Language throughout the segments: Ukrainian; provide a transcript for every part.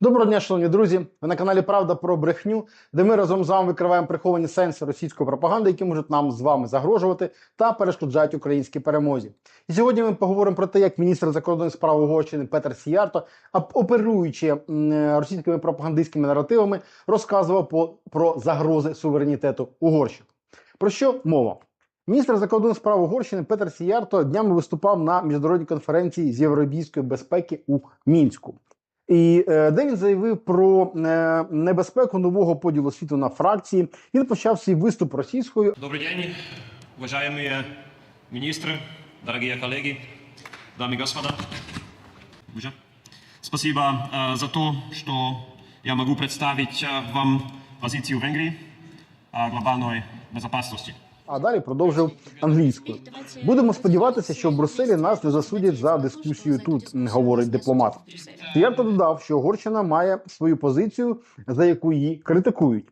Доброго дня, шановні друзі. Ви на каналі Правда про брехню, де ми разом з вами викриваємо приховані сенси російської пропаганди, які можуть нам з вами загрожувати та перешкоджають українській перемозі. І сьогодні ми поговоримо про те, як міністр закордонних справ Угорщини Петер Сіярто, оперуючи російськими пропагандистськими наративами, розказував про загрози суверенітету Угорщини. Про що мова? Міністр закордонних справ Угорщини Петер Сіярто днями виступав на міжнародній конференції з євробійської безпеки у Мінську. І е, де він заявив про е, небезпеку нового поділу світу на фракції. Він почав свій виступ російською. Добрый день, уважаемые министры, дорогие коллеги, дамы и господа. Уже? Спасибо э, за то, что я могу представить э, вам позицию Венгрии о глобальной безопасности. А далі продовжив англійською. Будемо сподіватися, що в Брюсселі нас не засудять за дискусію тут, говорить дипломат. Сіярто додав, що Угорщина має свою позицію, за яку її критикують.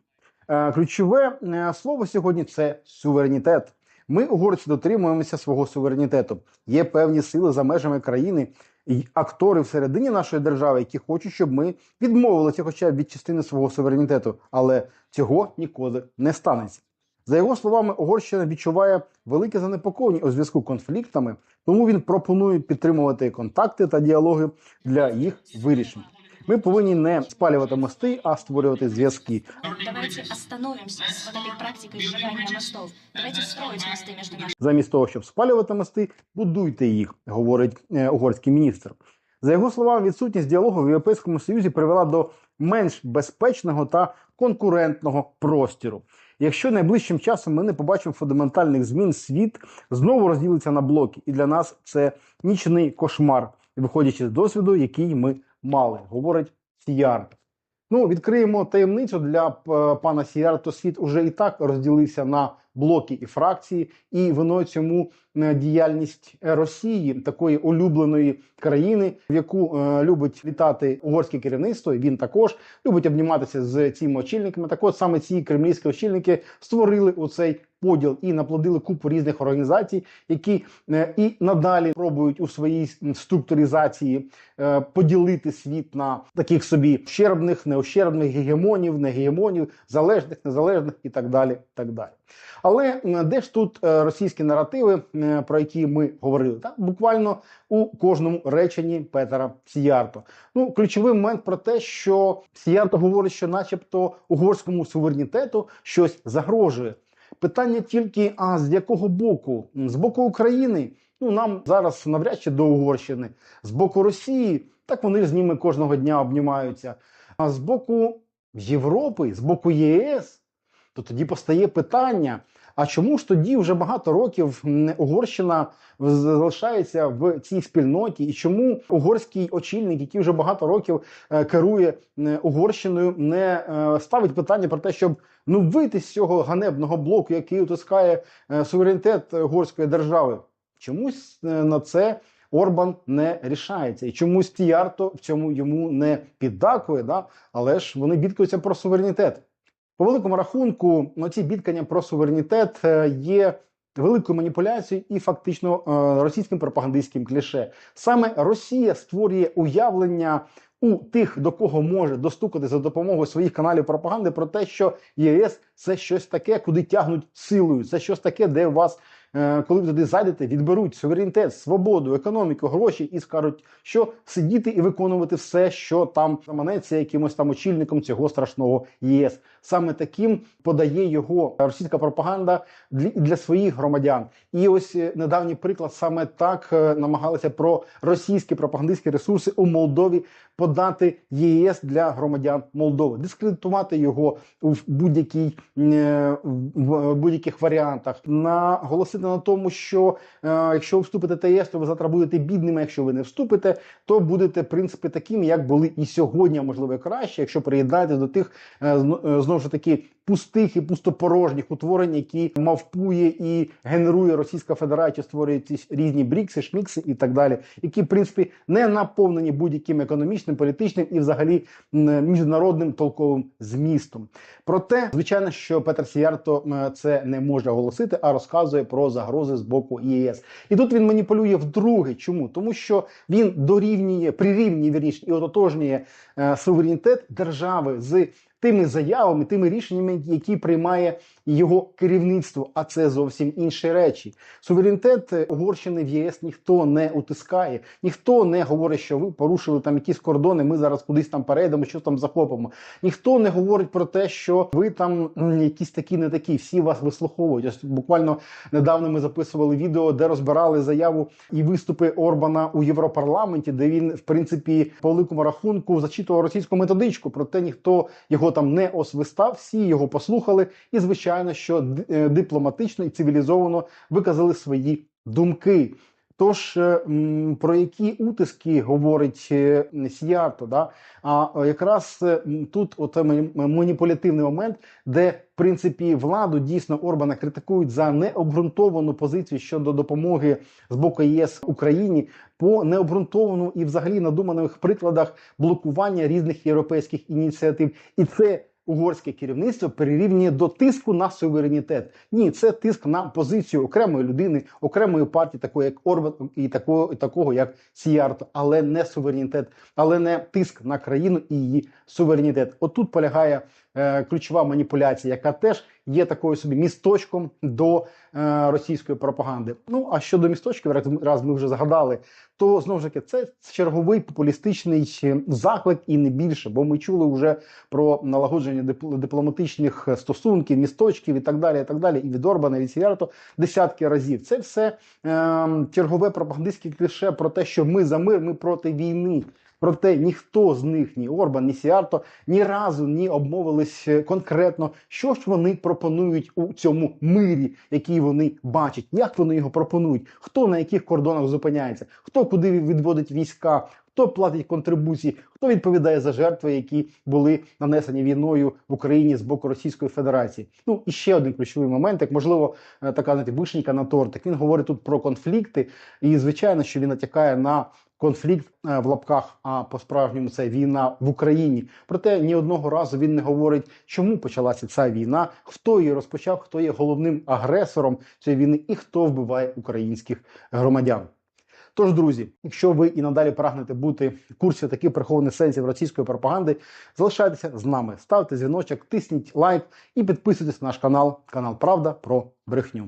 Е, Ключове е, слово сьогодні це суверенітет. Ми, угорці, дотримуємося свого суверенітету. Є певні сили за межами країни і актори всередині нашої держави, які хочуть, щоб ми відмовилися хоча б від частини свого суверенітету, але цього ніколи не станеться. За його словами, Угорщина відчуває велике занепокоєння у зв'язку з конфліктами, тому він пропонує підтримувати контакти та діалоги для їх вирішення. Ми повинні не спалювати мости, а створювати зв'язки. Давайте остановимся с вот этой практикой сжигания мостов. Давайте строить мосты между нашими Замість того, щоб спалювати мости, будуйте їх, говорить е, угорський міністр. За його словами, відсутність діалогу в Європейському Союзі привела до менш безпечного та конкурентного простіру. Якщо найближчим часом ми не побачимо фундаментальних змін, світ знову розділиться на блоки, і для нас це нічний кошмар, виходячи з досвіду, який ми мали, говорить Сіяр. Ну, відкриємо таємницю для пана Сіяр, то Світ уже і так розділився на блоки і фракції, і виною цьому е, діяльність Росії, такої улюбленої країни, в яку е, любить літати угорське керівництво. і Він також любить обніматися з цими очільниками. Так от саме ці кремлівські очільники створили оцей поділ і наплодили купу різних організацій, які е, і надалі пробують у своїй структуризації е, поділити світ на таких собі ущербних, неущербних, гегемонів, негегемонів, залежних, незалежних і так далі. Так далі. Але де ж тут е, російські наративи, про які ми говорили? Так? Буквально у кожному реченні Петера Сіярто. Ну, ключовий момент про те, що Сіярто говорить, що, начебто, угорському суверенітету щось загрожує. Питання тільки: а з якого боку? З боку України? Ну нам зараз навряд чи до Угорщини, з боку Росії, так вони ж з ними кожного дня обнімаються. А з боку Європи, з боку ЄС, то тоді постає питання: а чому ж тоді вже багато років Угорщина залишається в цій спільноті, і чому угорський очільник, який вже багато років е, керує Угорщиною, не е, ставить питання про те, щоб ну вийти з цього ганебного блоку, який утискає е, суверенітет угорської держави? Чомусь на це Орбан не рішається, і чомусь Тіярто в цьому йому не піддакує. Да? Але ж вони бідкаються про суверенітет. По великому рахунку, ну, ці бідкання про суверенітет е, є великою маніпуляцією і фактично е, російським пропагандистським кліше. Саме Росія створює уявлення у тих, до кого може достукати за допомогою своїх каналів пропаганди, про те, що ЄС це щось таке, куди тягнуть силою. Це щось таке, де вас, коли ви туди зайдете, відберуть суверенітет, свободу, економіку, гроші і скажуть, що сидіти і виконувати все, що там заманеться якимось там очільником цього страшного ЄС. Саме таким подає його російська пропаганда для, своїх громадян. І ось е, недавній приклад саме так е, намагалися про російські пропагандистські ресурси у Молдові подати єС для громадян Молдови, дискредитувати його в будь-якій е, будь-яких варіантах, наголосити на тому, що е, якщо ви вступите в ЄС, то ви завтра будете бідними. Якщо ви не вступите, то будете в принципі такими, як були і сьогодні, можливо краще, якщо приєднаєтесь до тих е, е, знову ж таки пустих і пустопорожніх утворень, які мавпує і генерує Російська Федерація, створює ці різні брікси, шмікси і так далі, які в принципі не наповнені будь-яким економічним, політичним і взагалі міжнародним толковим змістом. Проте, звичайно, що Петр Сіярто це не може оголосити, а розказує про загрози з боку ЄС. І тут він маніпулює вдруге. Чому? Тому що він дорівнює, прирівнює вірніше і ототожнює е, суверенітет держави з тими заявами, тими рішеннями, які приймає його керівництво. А це зовсім інші речі. Суверенітет е, Угорщини в ЄС ніхто не утискає, ніхто не говорить, що ви порушили там якісь кордони. Ми зараз кудись там перейдемо, що там захопимо. Ніхто не говорить про те, що ви там якісь такі, не такі. Всі вас вислуховують. Ось буквально недавно ми записували відео, де розбирали заяву і виступи Орбана у Європарламенті, де він, в принципі, по великому рахунку зачитував російську методичку. Проте ніхто його там не освистав. Всі його послухали, і звичайно, що е, дипломатично і цивілізовано виказали свої думки. Тож е, про які утиски говорить е, Сіярто, да? а е, якраз тут м- маніпулятивний момент, де в принципі владу дійсно Орбана критикують за необґрунтовану позицію щодо допомоги з боку ЄС Україні по необґрунтовану і взагалі надуманих прикладах блокування різних європейських ініціатив, і це. Угорське керівництво перерівнює до тиску на суверенітет. Ні, це тиск на позицію окремої людини, окремої партії, такої як Орбан, і такого, і такого як Сіярто, але не суверенітет, але не тиск на країну і її суверенітет. Отут полягає ключова маніпуляція, яка теж є такою собі місточком до е, російської пропаганди. Ну а щодо місточків, раз, ми вже згадали, то знову ж таки це черговий популістичний е, заклик і не більше, бо ми чули вже про налагодження дип- дипломатичних стосунків, місточків і так далі. І так далі, і від Орбана, і від Сіярто десятки разів. Це все е, чергове пропагандистське кліше про те, що ми за мир, ми проти війни. Проте ніхто з них, ні Орбан, ні Сіарто, ні разу не обмовились е, конкретно, що ж вони пропонують у цьому мирі, який вони бачать, як вони його пропонують, хто на яких кордонах зупиняється, хто куди відводить війська, хто платить контрибуції, хто відповідає за жертви, які були нанесені війною в Україні з боку Російської Федерації. Ну і ще один ключовий момент, як можливо, е, така знаєте, вишенька на тортик. Він говорить тут про конфлікти, і звичайно, що він натякає на. Конфлікт е, в лапках, а по-справжньому це війна в Україні. Проте ні одного разу він не говорить, чому почалася ця війна, хто її розпочав, хто є головним агресором цієї війни і хто вбиває українських громадян. Тож, друзі, якщо ви і надалі прагнете бути в курсі таких прихованих сенсів російської пропаганди, залишайтеся з нами, ставте дзвіночок, тисніть лайк і підписуйтесь на наш канал, канал Правда про брехню.